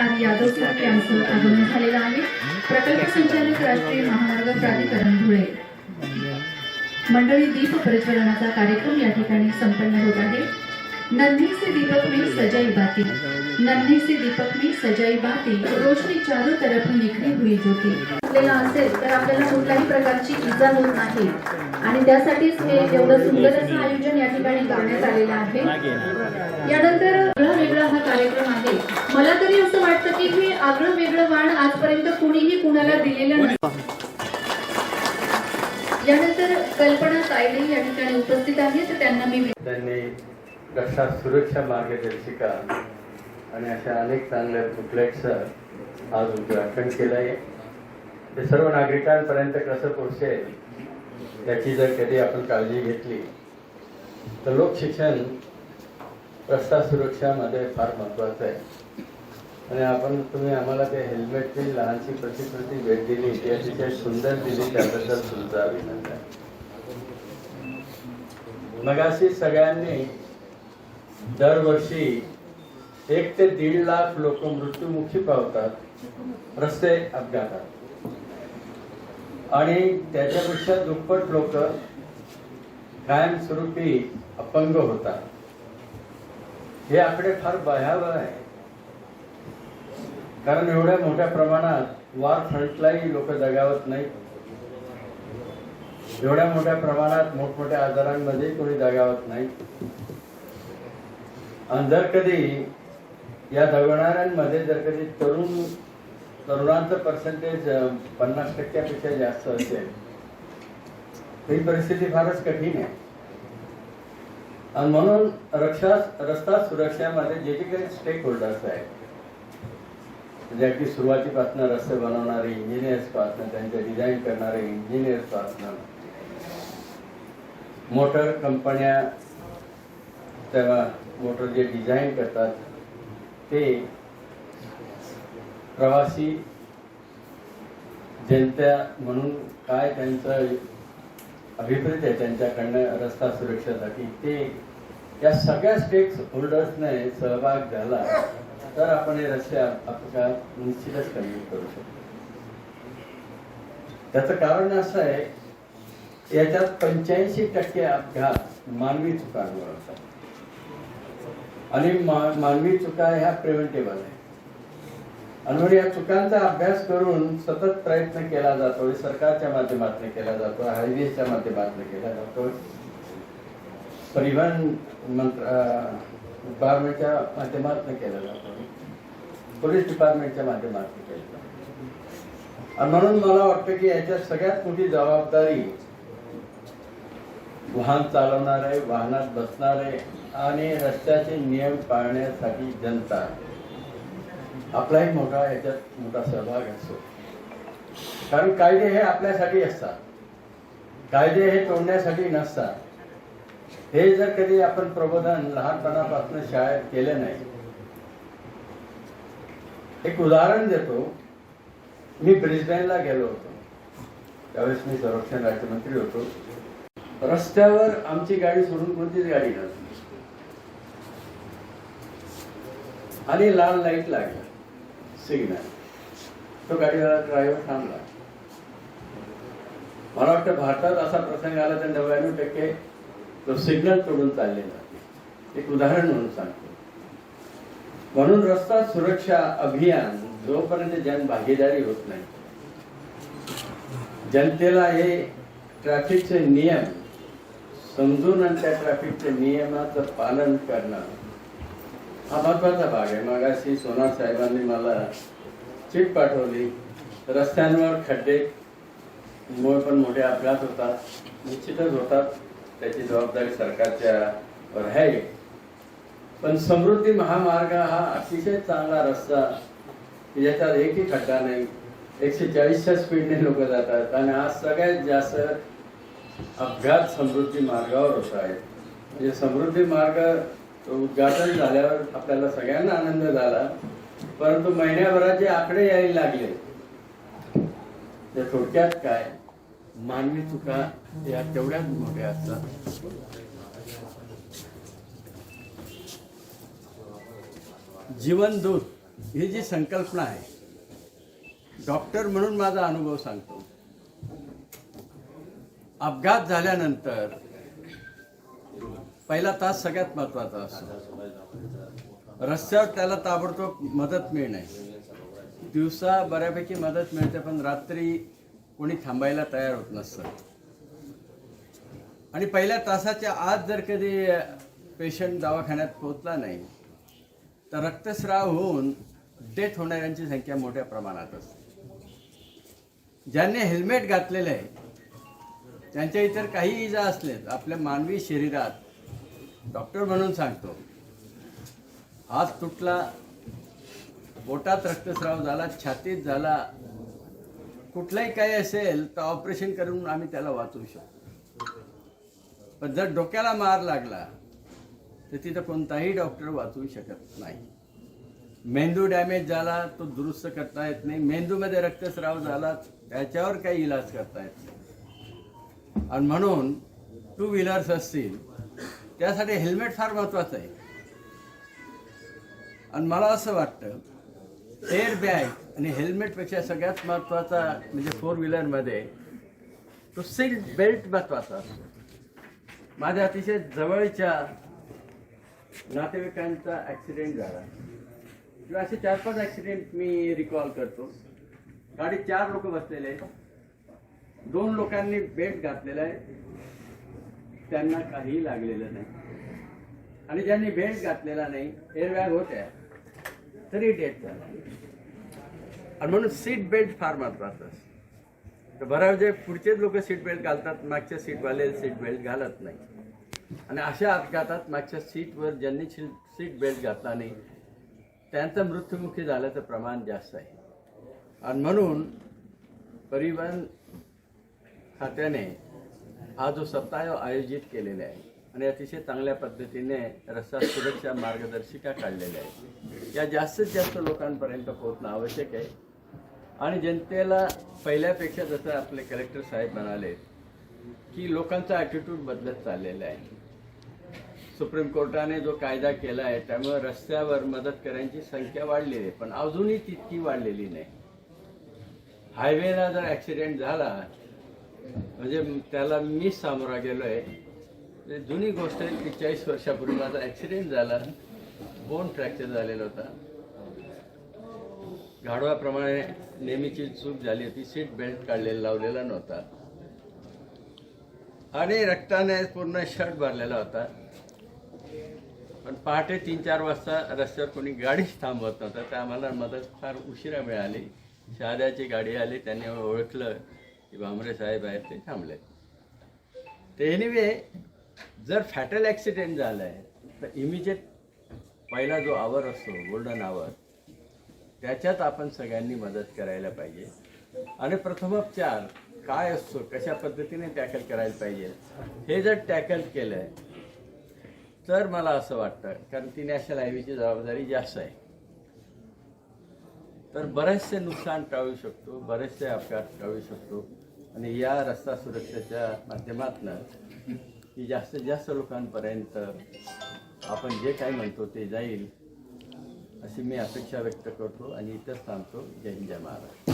या ठिकाणी आर यादव यांचं आगमन झालेलं आहे. प्रकल्प संचालक राष्ट्रीय महामार्ग प्राधिकरण धुळे. मंडळी दीप प्रज्वलनाचा कार्यक्रम या ठिकाणी संपन्न होत आहे. नन्ही से दीपक में सजाई बाती. नन्ही से दीपक में सजाई बाती. रोशनी चारों तरफ निखरी हुई ज्योती. आपल्याला असेल तर आपल्याला कुठल्याही प्रकारची इजा होत नाही. आणि त्यासाठीच हे एवढं सुंदर असं आयोजन या ठिकाणी करण्यात आलेलं आहे. यानंतर आगळा वेगळा हा कार्यक्रम आहे. मला तरी असं वाटतं की हे आगळं वेगळं वाण आजपर्यंत कुणीही कुणाला दिलेलं नाही. यानंतर कल्पना कायदे या ठिकाणी उपस्थित आहेत. त्यांना मी त्यांनी रक्षा सुरक्षा मार्गदर्शिका आणि अशा अनेक चांगल्या बुकलेटचं आज उद्घाटन केलं आहे ते सर्व नागरिकांपर्यंत कसं पोहोचेल याची जर कधी आपण काळजी घेतली तर लोकशिक्षण रस्ता सुरक्षामध्ये फार महत्त्वाचं आहे. आणि आपण तुम्ही आम्हाला ते हेल्मेटची लहानशी प्रतिकृती भेट दिली ती अतिशय सुंदर दिली त्याबद्दल तुमचा अभिनंदन. मगाशी सगळ्यांनी दरवर्षी एक ते दीड लाख लोक मृत्यूमुखी पावतात रस्ते अपघातात. आणि त्याच्यापेक्षा दुप्पट लोक कायमस्वरूपी अपंग होतात. हे आकडे फार भयावह आहे. कारण एवढ्या मोठ्या प्रमाणात वार फ्रंटलाही लोक जगावत नाहीत. एवढ्या मोठ्या प्रमाणात मोठमोठ्या आजारांमध्ये कोणी जगावत नाही आणि जर कधी या दगवणाऱ्यांमध्ये जर कधी तरुण तरुणांचं पर्सेंटेज पन्नास टक्क्यापेक्षा जास्त असेल तर ही परिस्थिती फारच कठीण आहे. आणि म्हणून रक्षा रस्ता सुरक्षामध्ये जे जे काही स्टेक होल्डर्स आहेत ज्या की सुरुवातीपासून रस्ते बनवणारे इंजिनियर्सपासून त्यांचे डिझाईन करणारे इंजिनियर्सपासून मोटर कंपन्या तेव्हा मोटर जे डिझाईन करतात ते प्रवासी जनता म्हणून काय त्यांचं अभिप्रेत आहे त्यांच्याकडनं रस्ता सुरक्षेसाठी. ते या सगळ्या स्टेक होल्डर्सने सहभाग झाला तर आपण हे रस्ते अपघात निश्चितच कमी करू शकतो. त्याचं कारण असं आहे याच्यात पंच्याऐंशी टक्के अपघात मानवी चुकांवर होतात. आणि मानवी चुका ह्या प्रिव्हेंटेबल आहे म्हणून या चुकांचा अभ्यास करून सतत प्रयत्न केला जातो सरकारच्या माध्यमातून केला जातो हायवेच्या माध्यमातून केला जातो परिवहन मंत्र डिपार्टमेंटच्या माध्यमातून केला जातो पोलीस डिपार्टमेंटच्या माध्यमातून केला जातो आणि म्हणून मला वाटतं की याच्यात सगळ्यात मोठी जबाबदारी वाहन चालवणारे वाहनात बसणारे आणि रस्त्याचे नियम पाळण्यासाठी जनता आहे. आपलाही मोठा याच्यात मोठा सहभाग असतो. कारण कायदे हे आपल्यासाठी असतात. कायदे हे तोडण्यासाठी नसतात. हे जर कधी आपण प्रबोधन लहानपणापासून शाळेत केलं नाही. एक उदाहरण देतो. मी ब्रिस्बेनला गेलो होतो. त्यावेळेस मी संरक्षण राज्यमंत्री होतो. रस्त्यावर आमची गाडी सोडून कोणतीच गाडी नव्हती. आणि लाल लाइट लागली. सिग्नल तो गाडीवाला ड्रायव्हर थांबला. मला वाटतं भारतात असा प्रसंग आला तर नव्याण्णव टक्के तो सिग्नल तोडून चाललेला एक उदाहरण म्हणून सांगतो. म्हणून रस्ता सुरक्षा अभियान जोपर्यंत जन भागीदारी होत नाही जनतेला हे ट्रॅफिकचे नियम समजून आणि त्या ट्रॅफिकच्या नियमाचं पालन करणं हा महत्त्वाचा भाग आहे मागाशी सोनार साहेबांनी मला चिट पाठवली. रस्त्यांवर खड्डे मुळे पण मोठे अपघात होतात. निश्चितच होतात. त्याची जबाबदारी सरकारच्या वर आहे. पण समृद्धी महामार्ग हा अतिशय चांगला रस्ता. की ज्याच्यात एकही खड्डा नाही. एकशे चाळीसच्या स्पीडने लोक जातात. आणि आज सगळ्यात जास्त अपघात समृद्धी मार्गावर होत आहेत. म्हणजे समृद्धी मार्ग उद्घाटन झाल्यावर आपल्याला सगळ्यांना आनंद झाला. परंतु महिन्याभराचे आकडे यायला लागले त्या थोडक्यात काय? मानवी चुका या तेवढ्याच मोठ्या असतात. जीवनदूत ही जी संकल्पना आहे डॉक्टर म्हणून माझा अनुभव सांगतो. अपघात झाल्यानंतर पहिला तास सगळ्यात महत्त्वाचा असतो. रस्त्यावर त्याला ताबडतोब मदत मिळणे. दिवसा बऱ्यापैकी मदत मिळते पण रात्री कोणी थांबायला तयार होत नसतं. आणि पहिल्या तासाच्या आत जर कधी पेशंट दवाखान्यात पोहोचला नाही तर रक्तस्राव होऊन डेथ होणाऱ्यांची संख्या मोठ्या प्रमाणात असते. ज्यांनी हेल्मेट घातलेलं आहे त्यांच्या इतर काही इजा असलेत आपल्या मानवी शरीरात डॉक्टर म्हणून सांगतो. हात तुटला पोटात रक्तस्राव झाला छातीत झाला कुठलाही काही असेल तर ऑपरेशन करून आम्ही त्याला वाचवू शकतो. पण जर डोक्याला मार लागला तर तिथं कोणताही डॉक्टर वाचवू शकत नाही. मेंदू डॅमेज झाला तो दुरुस्त करता येत नाही. मेंदूमध्ये रक्तस्राव झाला त्याच्यावर काही इलाज करता येत नाही. आणि म्हणून टू व्हीलर्स असतील त्यासाठी हेल्मेट फार महत्वाचं आहे. आणि मला असं वाटतं एअर बॅग आणि हेल्मेटपेक्षा सगळ्यात महत्त्वाचा म्हणजे फोर व्हीलरमध्ये तो सीट बेल्ट महत्त्वाचा असतो. माझ्या अतिशय जवळच्या नातेवाईकांचा ॲक्सिडेंट झाला. किंवा असे चार पाच ॲक्सिडेंट मी रिकॉल करतो. गाडीत चार लोक बसलेले आहेत. दोन लोकांनी बेल्ट घातलेला आहे. त्यांना काहीही लागलेलं नाही. आणि ज्यांनी बेल्ट घातलेला नाही एअरबॅग होत्या. तरी डेथ झाला. आणि म्हणून सीट बेल्ट फार महत्वाचं असतं. तर बऱ्याच जे पुढचेच लोक सीट बेल्ट घालतात मागच्या सीटवाले सीट बेल्ट घालत नाही. आणि अशा अपघातात मागच्या सीटवर ज्यांनी सीट बेल्ट घातला नाही त्यांचा मृत्युमुखी झाल्याचं प्रमाण जास्त आहे. आणि म्हणून परिवहन खात्याने हा जो सप्ताह आयोजित केलेला आहे आणि अतिशय चांगल्या पद्धतीने रस्ता सुरक्षा मार्गदर्शिका काढलेल्या आहेत. या जास्तीत जास्त लोकांपर्यंत पोहोचणं आवश्यक आहे. आणि जनतेला पहिल्यापेक्षा जसं आपले कलेक्टर साहेब म्हणाले की लोकांचा ॲटिट्यूड बदलत चाललेला आहे. सुप्रीम कोर्टाने जो कायदा केला आहे त्यामुळे रस्त्यावर मदत करायची संख्या वाढलेली आहे पण अजूनही तितकी वाढलेली नाही. हायवेला जर ॲक्सिडेंट झाला म्हणजे त्याला मी सामोरा गेलो आहे म्हणजे जुनी गोष्ट आहे की चाळीस वर्षापूर्वी माझा ॲक्सिडेंट झाला. बोन फ्रॅक्चर झालेला होता. गाढवाप्रमाणे नेहमीची चूक झाली होती. सीट बेल्ट काढलेला लावलेला नव्हता. आणि रक्ताने पूर्ण शर्ट भरलेला होता. पण पहाटे तीन चार वाजता रस्त्यावर कोणी गाडीच थांबवत नव्हतं. तर आम्हाला मदत फार उशिरा मिळाली. शहाद्याची गाडी आली. त्यांनी ओळखलं. की भामरे साहेब आहेत ते थांबले. ते एनिवे जर फॅटल ॲक्सिडेंट झाला आहे तर इमिजिएट पहिला जो आवर असतो गोल्डन आवर त्याच्यात आपण सगळ्यांनी मदत करायला पाहिजे. आणि प्रथमोपचार काय असतो कशा पद्धतीने टॅकल करायला पाहिजे हे जर टॅकल केलं तर मला असं वाटतं कारण ती नॅशनल हायवेची जबाबदारी जास्त आहे. तर बरेचसे नुकसान टाळू शकतो बरेचसे अपघात टाळू शकतो. आणि या रस्ता सुरक्षेच्या माध्यमातून की जास्तीत जास्त लोकांपर्यंत आपण जे काही म्हणतो ते जाईल अशी मी अपेक्षा व्यक्त करतो आणि इथंच थांबतो. जय हिंद जय महाराज